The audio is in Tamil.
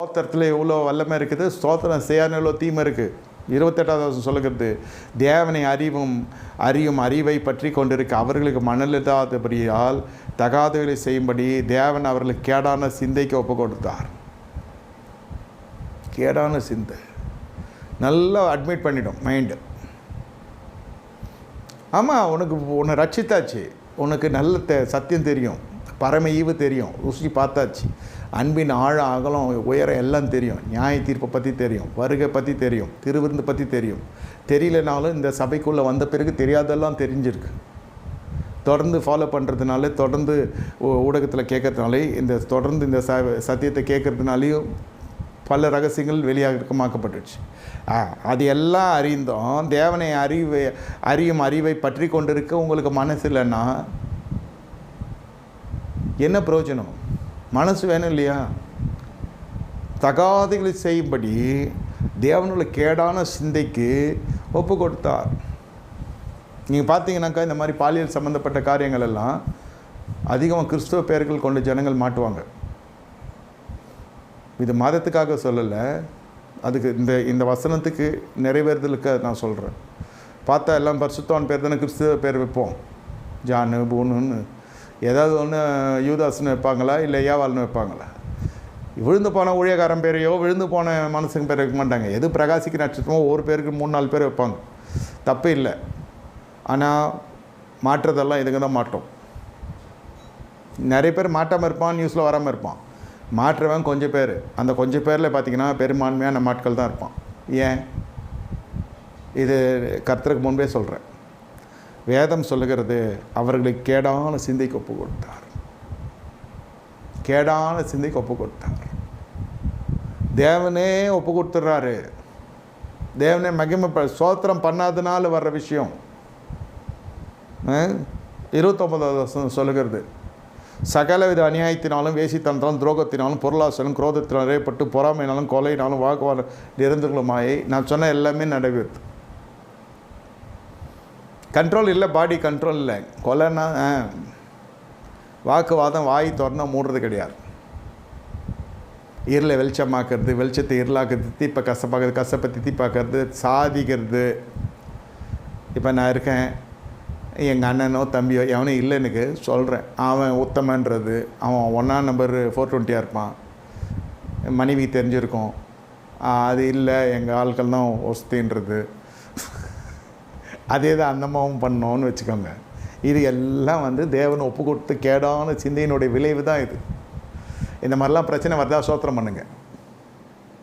ஸ்தோத்திரத்தில் எவ்வளோ வல்லமை இருக்குது. ஸ்தோத்திரம் செய்யாத எவ்வளோ தீமை இருக்குது இருபத்தெட்டாவது வருஷம் சொல்லுகிறது தேவனை அறிவும் அறியும் அறிவை பற்றி கொண்டிருக்க. அவர்களுக்கு மணலில்லாதபடியால் தகாதவர்களை செய்யும்படி தேவன் அவர்களுக்கு கேடான சிந்தைக்கு ஒப்பு கொடுத்தார் கேடான சிந்தை. நல்லா அட்மிட் பண்ணிடும் மைண்டு ஆமாம் உனக்கு உன்னை ரட்சித்தாச்சு. உனக்கு நல்ல சத்தியம் தெரியும். பரம ஈவு தெரியும். ருசி பார்த்தாச்சு. அன்பின் ஆழம் அகலம் உயரம் எல்லாம் தெரியும். நியாய தீர்ப்பை பற்றி தெரியும். வருகை பற்றி தெரியும். திருவிருந்து பற்றி தெரியும். தெரியலனாலும் இந்த சபைக்குள்ளே வந்த பிறகு தெரியாதெல்லாம் தெரிஞ்சிருக்கு. தொடர்ந்து ஃபாலோ பண்ணுறதுனால தொடர்ந்து ஊடகத்தில் கேட்கறதுனாலே இந்த தொடர்ந்து இந்த ச சத்தியத்தை கேட்குறதுனாலையும் பல ரகசியங்கள் வெளியாகமாக்கப்பட்டுச்சு ஆ, அது எல்லாம் அறிந்தோம். தேவனை அறிவை அறியும் அறிவை பற்றி கொண்டிருக்க உங்களுக்கு மனசு இல்லைன்னா என்ன பிரயோஜனம்? மனசு வேணும் இல்லையா? தகாதைகளை செய்யும்படி தேவனுள்ள கேடான சிந்தைக்கு ஒப்பு கொடுத்தார். நீங்கள் பார்த்தீங்கன்னாக்கா இந்த மாதிரி பாலியல் சம்மந்தப்பட்ட காரியங்கள் எல்லாம் அதிகமாக கிறிஸ்துவ பெயர்கள் கொண்டு ஜனங்கள் மாட்டுவாங்க. இது மதத்துக்காக சொல்லலை. அதுக்கு இந்த இந்த வசனத்துக்கு நிறைவேறுதலுக்கு நான் சொல்கிறேன் பார்த்தா எல்லாம் பரிசுத்தவான் பேர் தானே கிறிஸ்துவ பேர் வைப்போம். ஜானு பூனுன்னு. ஏதாவது ஒன்று யூதாஸ்னு வைப்பாங்களா இல்லை ஏவாள்னு வைப்பாங்களா? விழுந்து போன ஊழியக்காரன் பேரையோ விழுந்து போன மனசுங்க பேர் வைக்க மாட்டாங்க. எது பிரகாசிக்கு நட்சத்திரமோ ஒரு பேருக்கு மூணு நாலு பேர் வைப்பாங்க. தப்பு இல்லை. ஆனால் மாற்றுறதெல்லாம் இதுங்க தான் மாட்டோம் நிறைய பேர் மாட்டாமல் இருப்பான் நியூஸில் வராமல் இருப்பான். மாற்றுறவன் கொஞ்சம் பேர். அந்த கொஞ்சம் பேரில் பார்த்தீங்கன்னா பெரும்பான்மையான மாட்கள் தான் இருப்பான். ஏன்? இது கர்த்தருக்கு முன்பே சொல்கிறேன் வேதம் சொல்லுகிறது அவர்களுக்கு கேடான சிந்தைக்கு ஒப்பு கொடுத்தார் கேடான சிந்தைக்கு ஒப்பு கொடுத்தார் தேவனே ஒப்பு கொடுத்துட்றாரு தேவனே மகிமை சோத்திரம் பண்ணாதனால வர்ற விஷயம். இருபத்தொம்பதாவது வசனம் சொல்லுகிறது. சகலவித அநியாயத்தினாலும் வேசித்தனத்தாலும் துரோகத்தினாலும் பொருளாசலும் குரோதத்தினாலும் நிறையப்பட்டு பொறாமையினாலும் கொலையினாலும் வாக்குவாதம் நிரந்தரங்களுமாயை நான் சொன்ன எல்லாமே நடைபெறுது. கண்ட்ரோல் இல்லை பாடி கண்ட்ரோல் இல்லை. கொலைன்னா ஆ, வாக்குவாதம் வாய் திறந்தா மூடுறது கிடையாது. இருளை வெளிச்சமாக்குறது வெளிச்சத்தை இருளாக்குறது தீப்பை கசப்பாக்குறது கசப்பை தித்திப்பாக்குறது சாதிக்கிறது. இப்போ நான் இருக்கேன். எங்கள் அண்ணனோ தம்பியோ எவனும் இல்லை எனக்கு. சொல்கிறேன் அவன் உத்தமன்றது. அவன் ஒன்றாம் நம்பர் ஃபோர் டுவெண்ட்டியாக இருப்பான். மனைவி தெரிஞ்சிருக்கும். அது இல்லை. எங்கள் ஆட்கள் தான் ஒஸ்தின்றது. அதே தான் அந்தமாவும் பண்ணோன்னு வச்சுக்கோங்க. இது எல்லாம் வந்து தேவன் ஒப்பு கொடுத்து கேடான சிந்தையினுடைய விளைவு தான் இது. இந்த மாதிரிலாம் பிரச்சனை வருதா சோத்திரம் பண்ணுங்கள்